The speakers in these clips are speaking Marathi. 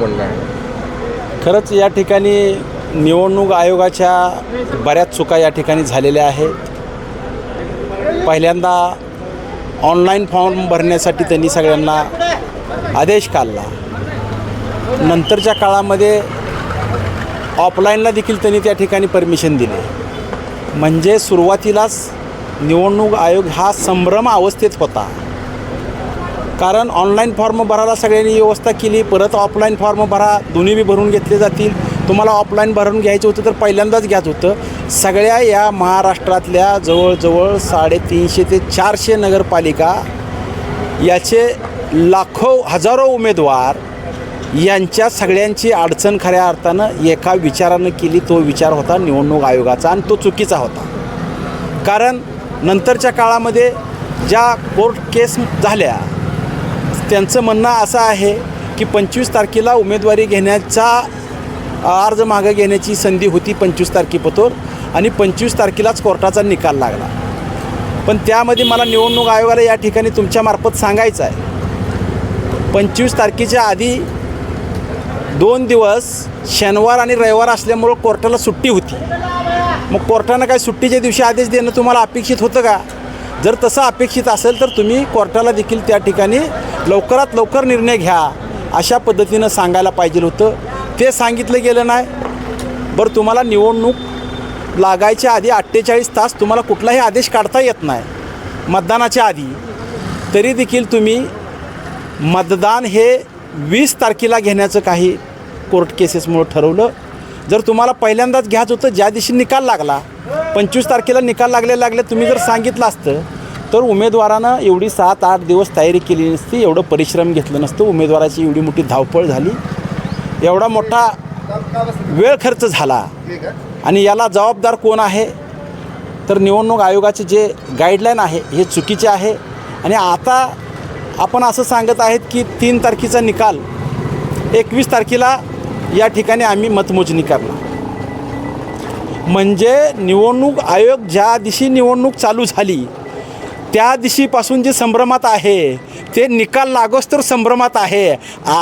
आहे. खरंच या ठिकाणी निवडणूक आयोगाच्या बऱ्याच चुका या ठिकाणी झालेल्या आहेत. पहिल्यांदा ऑनलाईन फॉर्म भरण्यासाठी त्यांनी सगळ्यांना आदेश काढला. नंतरच्या काळामध्ये ऑफलाईनला देखील त्यांनी त्या ठिकाणी परमिशन दिले. म्हणजे सुरुवातीलाच निवडणूक आयोग हा संभ्रम अवस्थेत होता. कारण ऑनलाईन फॉर्म भरायला सगळ्यांनी व्यवस्था केली परत ऑफलाईन फॉर्म भरा दोन्ही बी भरून घेतले जातील. तुम्हाला ऑफलाईन भरून घ्यायचं होतं तर पहिल्यांदाच घ्यायचं होतं. सगळ्या या महाराष्ट्रातल्या जवळजवळ साडेतीनशे ते चारशे नगरपालिका याचे लाखो हजारो उमेदवार यांच्या सगळ्यांची अडचण खऱ्या अर्थानं एका विचारानं केली तो विचार होता निवडणूक आयोगाचा आणि तो चुकीचा होता. कारण नंतरच्या काळामध्ये ज्या कोर्ट केस झाल्या त्यांचं म्हणणं असं आहे की पंचवीस तारखेला उमेदवारी घेण्याचा अर्ज मागं घेण्याची संधी होती पंचवीस तारखेपतोर आणि पंचवीस तारखेलाच कोर्टाचा निकाल लागला. पण त्यामध्ये मला निवडणूक आयोगाला या ठिकाणी तुमच्यामार्फत सांगायचं आहे. पंचवीस तारखेच्या आधी दोन दिवस शनिवार आणि रविवार असल्यामुळं कोर्टाला सुट्टी होती. मग कोर्टानं काय सुट्टीच्या दिवशी आदेश देणं तुम्हाला अपेक्षित होतं का? जर तसं अपेक्षित असेल तर तुम्ही कोर्टाला देखील त्या ठिकाणी लवकरात लवकर निर्णय घ्या अशा पद्धतीनं सांगायला पाहिजे होतं. ते सांगितलं गेलं नाही. बरं तुम्हाला निवडणूक लागायच्या आधी अठ्ठेचाळीस तास तुम्हाला कुठलाही आदेश काढता येत नाही. मतदानाच्या आधी. तरी देखील तुम्ही मतदान हे वीस तारखेला घेण्याचं काही कोर्ट केसेसमुळं ठरवलं. जर तुम्हाला पहिल्यांदाच घ्यायचं होतं ज्या दिवशी निकाल लागला पंचवीस तारखेला निकाल लागले लागले तुम्ही जर सांगितलं असतं तर उमेदवारानं एवढी सात आठ दिवस तयारी केली नसती एवढं परिश्रम घेतलं नसतं उमेदवाराची एवढी मोठी धावपळ झाली. एवढा मोठा वेळ खर्च झाला. आणि याला जबाबदार कोण आहे? तर निवडणूक आयोगाचे जे गाईडलाईन आहे हे चुकीचे आहे. आणि आता आपण असं सांगत आहेत की तीन तारखेचा निकाल एकवीस तारखेला या ठिकाणी आम्ही मतमोजणी करणार. म्हणजे निवडणूक आयोग ज्या दिवशी निवडणूक चालू झाली त्या दिवशीपासून जे संभ्रमात आहे ते निकाल लागोस तर संभ्रमात आहे.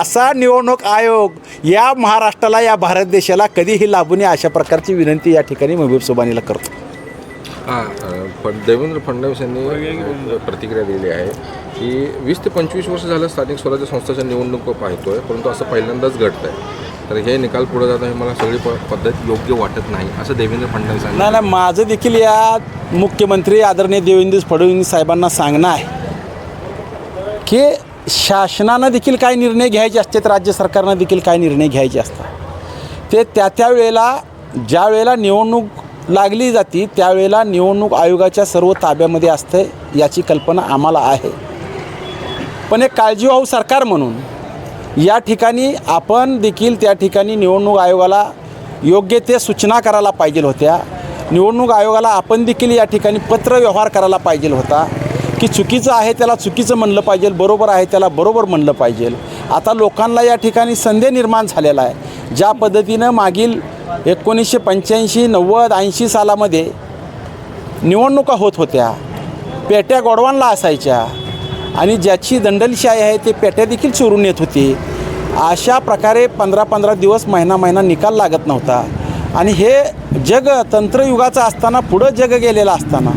असा निवडणूक आयोग या महाराष्ट्राला या भारत देशाला कधीही लाभू नये अशा प्रकारची विनंती या ठिकाणी महबूब सुबानीला करतो. हां पण देवेंद्र फडणवीस यांनी प्रतिक्रिया दिली आहे की वीस ते पंचवीस वर्ष झालं स्थानिक स्वराज्य संस्थेच्या निवडणूक पाहतोय परंतु असं पहिल्यांदाच घडतं आहे तर हे निकाल पुढे जात आहे मला सगळी प पद्धत योग्य वाटत नाही असं देवेंद्र फडणवीसांनी नाही नाही माझं देखील या मुख्यमंत्री आदरणीय देवेंद्र फडणवीस साहेबांना सांगणं आहे की शासनानं देखील काय निर्णय घ्यायचे असतात राज्य सरकारनं देखील काय निर्णय घ्यायचे असतात. ते त्या त्या वेळेला ज्या वेळेला निवडणूक लागली जाती त्यावेळेला निवडणूक आयोगाच्या सर्व ताब्यामध्ये असतं याची कल्पना आम्हाला आहे. पण एक काळजीवाहू सरकार म्हणून या ठिकाणी आपण देखील त्या ठिकाणी निवडणूक आयोगाला योग्य ते सूचना करायला पाहिजे होत्या. निवडणूक आयोगाला आपण देखील या ठिकाणी पत्र व्यवहार करायला पाहिजे होता. की चुकीचं आहे त्याला चुकीचं म्हणलं पाहिजे बरोबर आहे त्याला बरोबर म्हणलं पाहिजे. आता लोकांना या ठिकाणी संधी निर्माण झालेला आहे. ज्या पद्धतीनं मागील एकोणीसशे पंच्याऐंशी नव्वद ऐंशी सालामध्ये निवडणुका होत होत्या. पेट्या गोडवानला असायच्या. आणि ज्याची दंडलशाही आहे ते पेट्या देखील चोरून येत होती. अशा प्रकारे पंधरा पंधरा दिवस महिना महिना निकाल लागत नव्हता. आणि हे जग तंत्रयुगाचं असताना पुढं जग गेलेलं असताना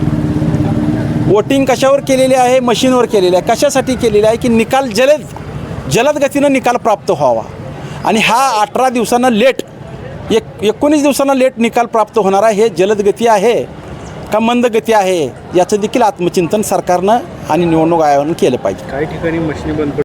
वोटिंग कशावर केलेली आहे मशीनवर केलेली आहे कशासाठी केलेली आहे की निकाल जलद जलद गतीनं निकाल प्राप्त व्हावा. आणि हा अठरा दिवसानं लेट एक एकोणीस दिवसांना लेट निकाल प्राप्त होणारा हे जलदगती आहे. का मंद गती आहे याचं देखील आत्मचिंतन सरकारनं आणि निवडणूक आयोगानं केलं पाहिजे. काही ठिकाणी मशिनी बंद